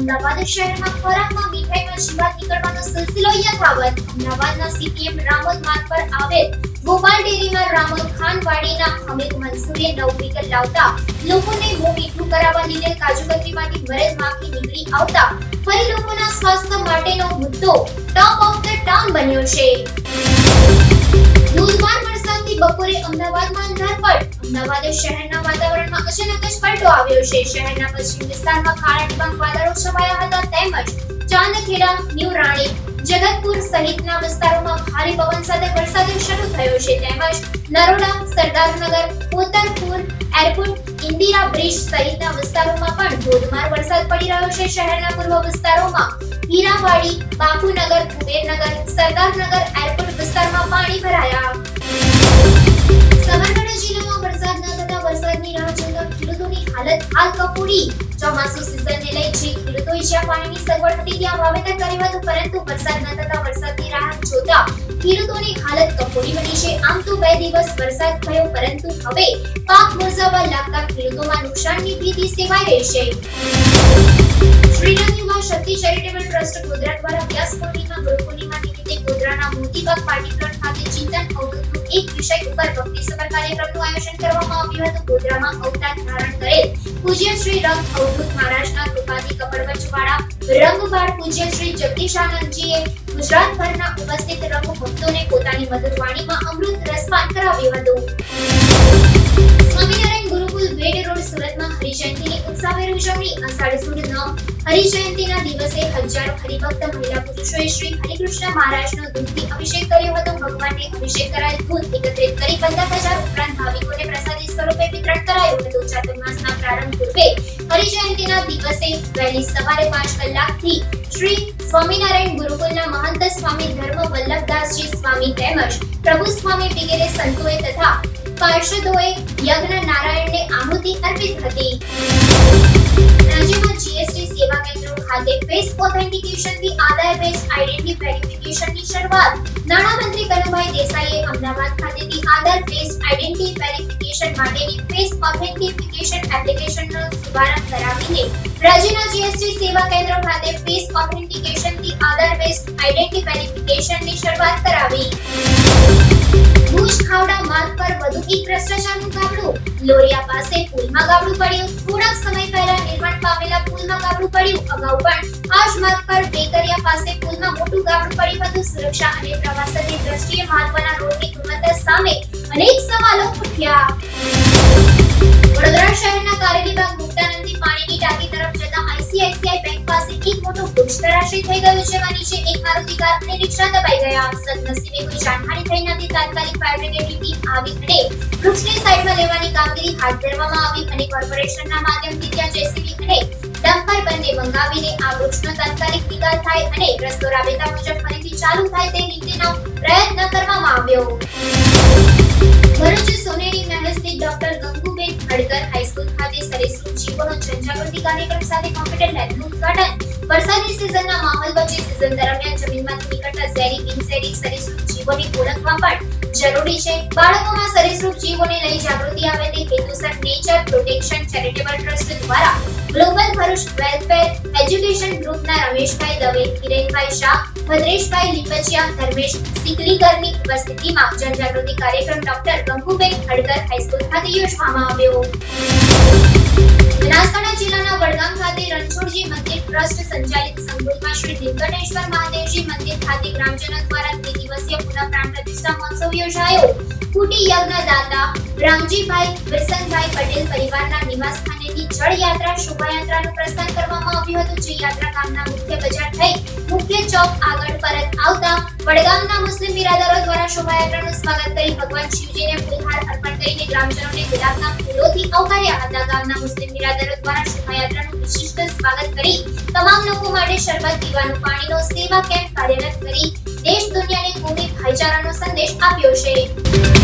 અમદાવાદ શહેરમાં ખોરાકમાં મીઠાઈનો જીવાત નીકળવાનો સિલસિલો યથાવત. અમદાવાદના સીપીએમ રામોદ માર્ગ પર આવેલ ગોપાલ ડેરીમાં રામોદ ખાનવાડીના હમીદ મંસૂરે નવ વ્હીકલ લાવતા લોકોને બહુ મીઠું કરાવવા લીધેલ કાજુકતરીમાંથી વરજ માખી નીકળી આવતા ફરી લોકોના સ્વાસ્થ્ય માટેનો મુદ્દો ટોપ ઓફ ધ ટાઉન બન્યો છે. અમદાવાદમાં શહેરના વાતાવરણમાં અચાનક જ પલટો આવ્યો છે. શહેરના વિસ્તારમાં કાળા ડિબાંગ વાદળો છવાયા હતા તેમજ ચાંદખેડા ન્યૂ રાણી જગતપુર સહિતના વિસ્તારોમાં ભારે પવન સાથે વરસાદ શરૂ થયો છે. તેમજ નરોડા, સરદારનગર કોતરપુર એરપોર્ટ ઇન્દિરા બ્રિજ સહિતના વિસ્તારોમાં પણ ધોધમાર વરસાદ પડી રહ્યો છે. શહેરના પૂર્વ વિસ્તારોમાં હીરાવાડી, બાપુનગર, કુબેરનગર, સરદારનગર, એરપોર્ટ વિસ્તારમાં પાણી ભરાયા. સાબરકાંઠા જિલ્લામાં વરસાદ ન થતા વરસાદની રાહ જોતા ખેડૂતોની હાલત હાલ કફોડી. ચોમાસુ ખેડૂતોએ પાણીની સગવડ ત્યાં વાવેતર કર્યું હતું, પરંતુ વરસાદ ન થતા વરસાદની રાહ જોતા ખેડૂતોની હાલત કફોડી બની છે. આમ તો બે દિવસ વરસાદ થયો, પરંતુ હવે પાક મુરઝાવા લાગતા ખેડૂતોમાં નુકસાનની ભીતિ સેવાઈ રહી છે. શ્રીરામ શક્તિ ચેરિટેબલ ટ્રસ્ટ ગોધરા દ્વારા વ્યાસ પૂર્ણિમા ગુરુ પૂર્ણિમા નિમિત્તે ગોધરાના મોતીબાગ પાર્ટી પ્લોટ ખાતે ચિંતન અવધૂતનું એક વિષય ઉપર ભક્તિસભર કાર્યક્રમનું આયોજન કરવામાં આવ્યું હતું. ગોધરામાં અવતાર ધારણ કરેલ પૂજ્ય શ્રી રંગ અવધૂત મહારાજના કૃપાથી કપડવંજવાળા રંગબાળ પૂજ્ય શ્રી જગદીશાનંદજીએ ગુજરાતભરના ઉપસ્થિત રંગ ભક્તોને પોતાની મધુર વાણીમાં અમૃત રસપાન કરાવ્યું હતું. સ્વામિનારાયણ ગુરુકુલ ભેટ રોડ સુરતમાં હરિજયંતીની ઉત્સાહભેર ઉજવણી અષાઢ સુદ નવ હરિજયંતીના દિવસે હજારો હરિભક્ત મહિલા પુરુષોએ શ્રી હરિકૃષ્ણ મહારાજનો દૂધથી અભિષેક કર્યો હતો. ભગવાનને અભિષેક કરાયેલ દૂધ એકત્રિત કરી પંદર હજાર ઉપરાંત ભાવિકોને પ્રસાદી ચાતુર્માસના પ્રારંભ પૂર્વે હરિજયંતીના દિવસે વહેલી સવારે પાંચ કલાકથી શ્રી સ્વામિનારાયણ ગુરુકુલના મહંત સ્વામી ધર્મ વલ્લભદાસજી સ્વામી તેમજ પ્રભુ સ્વામી વગેરે સંતોએ તથા પાર્ષદોએ યજ્ઞ નારાયણને આહુતિ અર્પિત હતી. રાજ્યમાં જીએસટી સેવા કેન્દ્રો ખાતે ફેસ ઓથેન્ટિકેશનથી આધાર બેઝ આઈડેન્ટિટી વેરિફિકેશનની શરૂઆત નાણામંત્રી કનુભાઈ દેસાઈએ અમદાવાદ ખાતેથી આધાર બેઝ આઈડેન્ટિટી વેરિફિકેશન માટેની ફેસ ઓથેન્ટિફિકેશન એપ્લિકેશનનો શુભારંભ કરાવીને રાજ્યના જીએસટી સેવા કેન્દ્રો ખાતે ફેસ ઓથેન્ટિકેશનથી આધાર બેઝ આઈડેન્ટિટી વેરિફિકેશનની શરૂઆત કરાવી. ભુજ ખાવડા માર્ગ પર વધુ એક ભ્રષ્ટાચારનું ગાબડું. લોરિયા પાસે પુલમાં ગાબડું પડ્યું. થોડાક સમય પહેલા નિર્માણ પામેલા પુલમાં ગાબડું પડ્યું. અગાઉ પણ આ જ માર્ગ પર બેકરિયા પાસે પુલમાં મોટું ગાબડું પડી હતું સુરક્ષા અને પ્રવાસનની દ્રષ્ટિએ મહત્વના રોડની ગુણવત્તા સામે અનેક સવાલો ઉઠ્યા. વડોદરા શહેરના કારેલીબાગ મુક્તાનંદની પાણીની ટાંકી તરફ જતા આઈસીઆઈસીઆઈ બેંક પાસે એક મોટો વૃક્ષ તરાશી થઈ ગયું છે. જેમાં નીચે એક મારુતિ કાર અને રિક્ષા દબાઈ ગયા. સદનસીબે કોઈ જાનહાનિ થઈ નથી. તાત્કાલિક ફાયર બ્રિગેડની ટીમ આવી અને વૃક્ષને સાઈડમાં લેવાની કામગીરી હાથ ધરવામાં આવી અને કોર્પોરેશનના માધ્યમથી ત્યાં જેસીબી અને ડમ્પર બંને મંગાવીને આ વૃક્ષનો તાત્કાલિક નિકાલ થાય અને રસ્તો રાબેતા મુજબ ફરીથી ચાલુ થાય તે નીતિનો પ્રયત્ન કરવામાં આવ્યો. ભરૂચ સોનેરી મહેલ ડોક્ટર ગંગુબેન હડકર હાઈસ્કૂલ ખાતે સરીસૃપ જીવોનો જનજાગૃતિ કાર્યક્રમ સાથે કોમ્પ્યુટર લેબનું ઉદઘાટન વરસાદની સિઝનના માહોલ વચ્ચે સિઝન દરમિયાન જમીનમાંથી નીકળતા ઝેરી, બિનઝેરી સરીસૃપ જીવોને ઓળખવા પણ જરૂરી છે. બાળકોમાં સરીસૃપ જીવોને લઈ જાગૃતિ આવે તે હેતુસર નેચર પ્રોટેક્શન ચેરિટેબલ ટ્રસ્ટ દ્વારા ભરૂચ વેલફેર એજ્યુકેશન ગ્રુપના રમેશભાઈ દવે હિરેનભાઈ શાહ, ભદ્રેશભાઈ લીપચિયા, ધર્મેશ સિકલીકરની ઉપસ્થિતિમાં જનજાગૃતિ કાર્યક્રમ ડોક્ટર ગંગુબેન ખડકર હાઈસ્કૂલ ખાતે યોજવામાં આવ્યો. બનાસકાંઠા જિલ્લાના વડગામ ખાતે રણછોડજી મંદિર ટ્રસ્ટ સંચાલિત સંકુલમાં શ્રી નીલકંઠેશ્વર મહાદેવજી મંદિર ખાતે ગ્રામજનો દ્વારા ત્રિદિવસીય પુનઃ પ્રાણ પ્રતિષ્ઠા મહોત્સવ યોજાયો. કુટી યજ્ઞ દાતા રામજીભાઈ વિરસનભાઈ પટેલ પરિવારના નિવાસ સ્થાનેથી જળ યાત્રા શોભાયાત્રાનું પ્રસ્થાન કરવામાં આવ્યું હતું. જે યાત્રા ગામના મુખ્ય બજાર થઈ મુખ્ય ચોક આગળ પરત આવતા વડગામના મુસ્લિમ બિરાદરો દ્વારા શોભાયાત્રાનું સ્વાગત કરી ભગવાન શિવજીને ફૂલહાર અર્પણ કરીને ગ્રામજનોને ગુલાબના ફૂલોથી આવકાર્યા હતા. ગામના મુસ્લિમ બિરાદરો દ્વારા શોભાયાત્રાનું વિશિષ્ટ સ્વાગત કરી તમામ લોકો માટે શરબત, પીવાનું પાણીનો સેવા કેમ્પ કાર્યરત કરી દેશ દુનિયાને કોમી ભાઈચારાનો સંદેશ આપ્યો છે.